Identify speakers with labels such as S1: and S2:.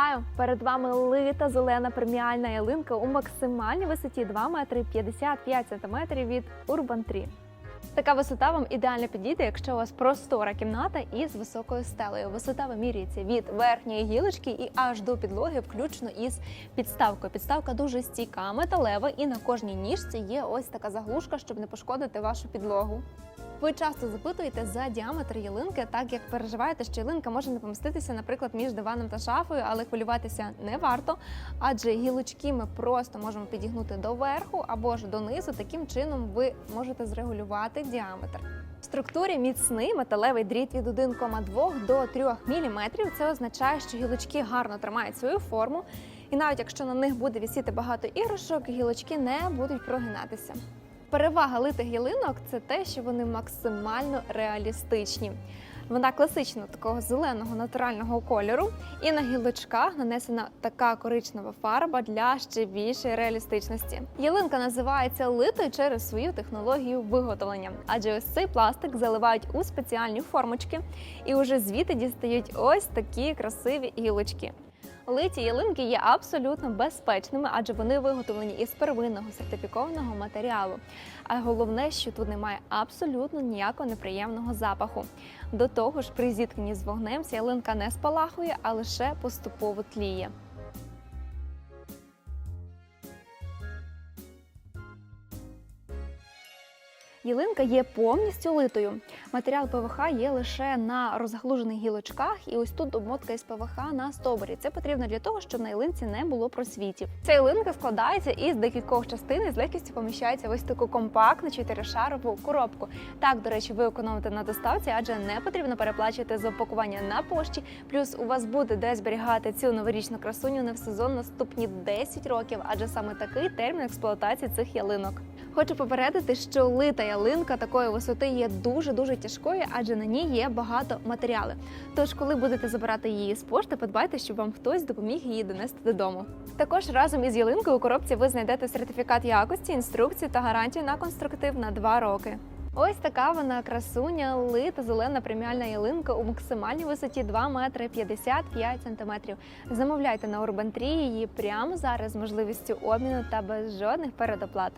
S1: Вітаю! Перед вами лита зелена преміальна ялинка у максимальній висоті 2 метри 55 сантиметрів від Urban Tree. Така висота вам ідеально підійде, якщо у вас простора кімната із високою стелею. Висота вимірюється від верхньої гілочки і аж до підлоги, включно із підставкою. Підставка дуже стійка, металева, і на кожній ніжці є ось така заглушка, щоб не пошкодити вашу підлогу. Ви часто запитуєте за діаметр ялинки, так як переживаєте, що ялинка може не поміститися, наприклад, між диваном та шафою, але хвилюватися не варто, адже гілочки ми просто можемо підігнути до верху або ж донизу. Таким чином ви можете зрегулювати діаметр. В структурі міцний металевий дріт від 1,2 до 3 мм. Це означає, що гілочки гарно тримають свою форму, і навіть якщо на них буде висіти багато іграшок, гілочки не будуть прогинатися. Перевага литих ялинок це те, що вони максимально реалістичні. Вона класичного такого зеленого натурального кольору, і на гілочках нанесена така коричнева фарба для ще більшої реалістичності. Ялинка називається литою через свою технологію виготовлення, адже ось цей пластик заливають у спеціальні формочки, і уже звідти дістають ось такі красиві гілочки. Литі ялинки є абсолютно безпечними, адже вони виготовлені із первинного сертифікованого матеріалу. А головне, що тут немає абсолютно ніякого неприємного запаху. До того ж, при зіткненні з вогнем ялинка не спалахує, а лише поступово тліє. Ялинка є повністю литою. Матеріал ПВХ є лише на розглужених гілочках, і ось тут обмотка із ПВХ на стовбурі. Це потрібно для того, щоб на ялинці не було просвітів. Ця ялинка складається із декількох частин і з легкістю поміщається в ось таку компактну чотиришарову коробку. Так, до речі, ви економите на доставці, адже не потрібно переплачувати за опакування на пошті. Плюс у вас буде де зберігати цю новорічну красуню не в сезон наступні 10 років, адже саме такий термін експлуатації цих ялинок. Хочу попередити, що лита ялинка такої висоти є дуже дуже тяжкою, адже на ній є багато матеріалу. Тож, коли будете забирати її з пошти, подбайте, щоб вам хтось допоміг її донести додому. Також разом із ялинкою у коробці ви знайдете сертифікат якості, інструкцію та гарантію на конструктив на 2 роки. Ось така вона красуня, лита зелена преміальна ялинка у максимальній висоті 2 метри 55 сантиметрів. Замовляйте на Urban Tree її прямо зараз з можливістю обміну та без жодних передоплат.